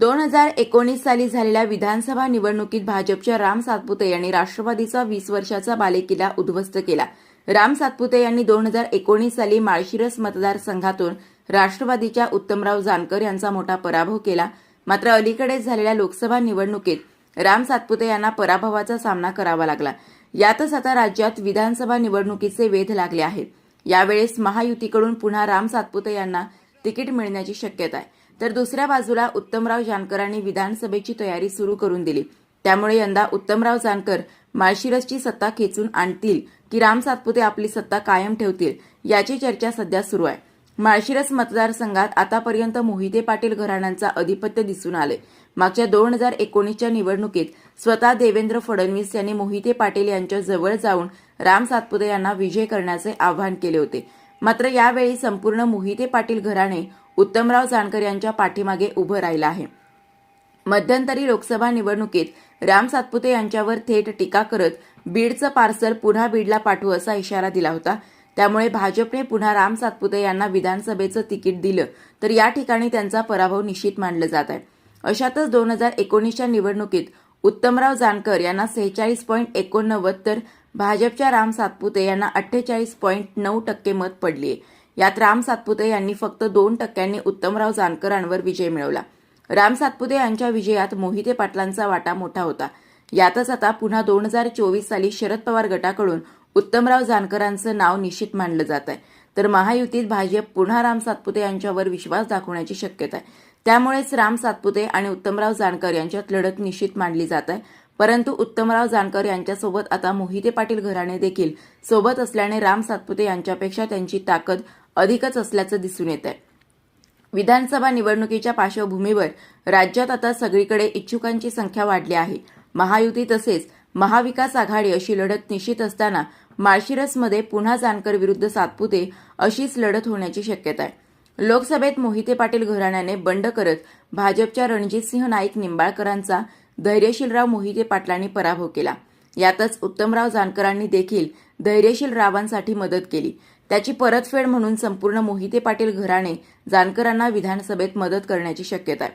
दोन हजार एकोणीस साली झालेल्या विधानसभा निवडणुकीत भाजपच्या राम सातपुते यांनी राष्ट्रवादीचा वीस वर्षाचा बालेकिल्ला उद्ध्वस्त केला. राम सातपुते यांनी दोन हजार एकोणीस साली माळशिरस मतदारसंघातून राष्ट्रवादीच्या उत्तमराव जानकर यांचा मोठा पराभव केला. मात्र अलीकडेच झालेल्या लोकसभा निवडणुकीत राम सातपुते यांना पराभवाचा सामना करावा लागला. यातच आता राज्यात विधानसभा निवडणुकीचे वेध लागले आहेत. यावेळेस महायुतीकडून पुन्हा राम सातपुते यांना तिकीट मिळण्याची शक्यता आहे. तर दुसऱ्या बाजूला उत्तमराव जानकरांनी विधानसभेची तयारी सुरू करून दिली. त्यामुळे यंदा उत्तमराव जानकर माळशिरसची सत्ता खेचून आणतील की राम सातपुते आपली सत्ता कायम ठेवतील याची चर्चा सध्या सुरू आहे. माळशिरस मतदारसंघात आतापर्यंत मोहिते पाटील घराण्यांचा अधिपत्य दिसून आले. मागच्या दोन हजार एकोणीसच्या निवडणुकीत स्वतः देवेंद्र फडणवीस यांनी मोहिते पाटील यांच्या जवळ जाऊन राम सातपुते यांना विजय करण्याचे आवाहन केले होते. मात्र यावेळी संपूर्ण मोहिते पाटील घराणे उत्तमराव जानकर यांच्या पाठीमागे उभं राहिलं आहे. मध्यंतरी लोकसभा निवडणुकीत राम सातपुते यांच्यावर थेट टीका करत बीडचं पार्सल पुन्हा बीडला पाठवू असा इशारा दिला होता. त्यामुळे भाजपने पुन्हा राम सातपुते यांना विधानसभेचं तिकीट दिलं तर या ठिकाणी त्यांचा पराभव निश्चित मानलं जात आहे. अशातच दोन हजार एकोणीसच्या निवडणुकीत उत्तमराव जानकर यांना सेहेचाळीस पॉईंट एकोणनव्वद तर भाजपच्या राम सातपुते यांना अठ्ठेचाळीस पॉईंट नऊ टक्के मत पडली यात राम सातपुते यांनी फक्त दोन टक्क्यांनी उत्तमराव जानकरांवर विजय मिळवला. राम सातपुते यांच्या विजयात मोहिते पाटलांचा वाटा मोठा होता. यातच आता पुन्हा दोन हजार चोवीस साली शरद पवार गटाकडून उत्तमराव जानकरांचं नाव निश्चित मानलं जात आहे. तर महायुतीत भाजप पुन्हा राम सातपुते यांच्यावर विश्वास दाखवण्याची शक्यता आहे. त्यामुळेच राम सातपुते आणि उत्तमराव जानकर यांच्यात लढत निश्चित मानली जात आहे. परंतु उत्तमराव जानकर यांच्यासोबत आता मोहिते पाटील घराणे देखील सोबत असल्याने राम सातपुते यांच्यापेक्षा त्यांची ताकद अधिकच असल्याचं दिसून येत आहे विधानसभा निवडणुकीच्या पार्श्वभूमीवर राज्यात आता सगळीकडे इच्छुकांची संख्या वाढली आहे. महायुती तसेच महाविकास आघाडी अशी लढत निश्चित असताना माळशिरसमध्ये पुन्हा जानकर विरुद्ध सातपुते अशीच लढत होण्याची शक्यता आहे. लोकसभेत मोहिते पाटील घराण्याने बंड करत भाजपच्या रणजितसिंह नाईक निंबाळकरांचा धैर्यशीलराव मोहिते पाटलांनी पराभव केला. यातच उत्तमराव जानकरांनी देखील धैर्यशील रावांसाठी मदत केली. त्याची परतफेड म्हणून संपूर्ण मोहिते पाटील घराणे जानकरांना विधानसभेत मदत करण्याची शक्यता आहे.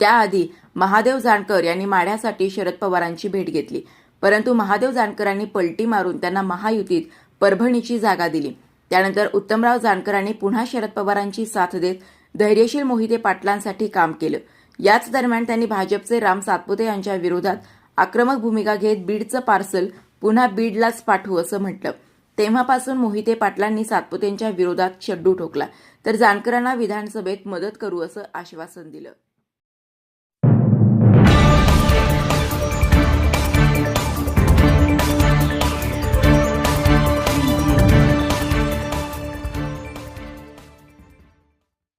त्याआधी महादेव जानकर यांनी माढ्यासाठी शरद पवारांची भेट घेतली. परंतु महादेव जानकरांनी पलटी मारून त्यांना महायुतीत परभणीची जागा दिली. त्यानंतर उत्तमराव जानकरांनी पुन्हा शरद पवारांची साथ देत धैर्यशील मोहिते पाटलांसाठी काम केलं. याच दरम्यान त्यांनी भाजपचे राम सातपुते यांच्या विरोधात आक्रमक भूमिका घेत बीडचं पार्सल पुन्हा बीडलाच पाठवू असं म्हटलं. तेव्हापासून मोहिते पाटलांनी सातपुतेंच्या विरोधात शड्डू ठोकला. तर जानकरांना विधानसभेत मदत करू असं आश्वासन दिलं.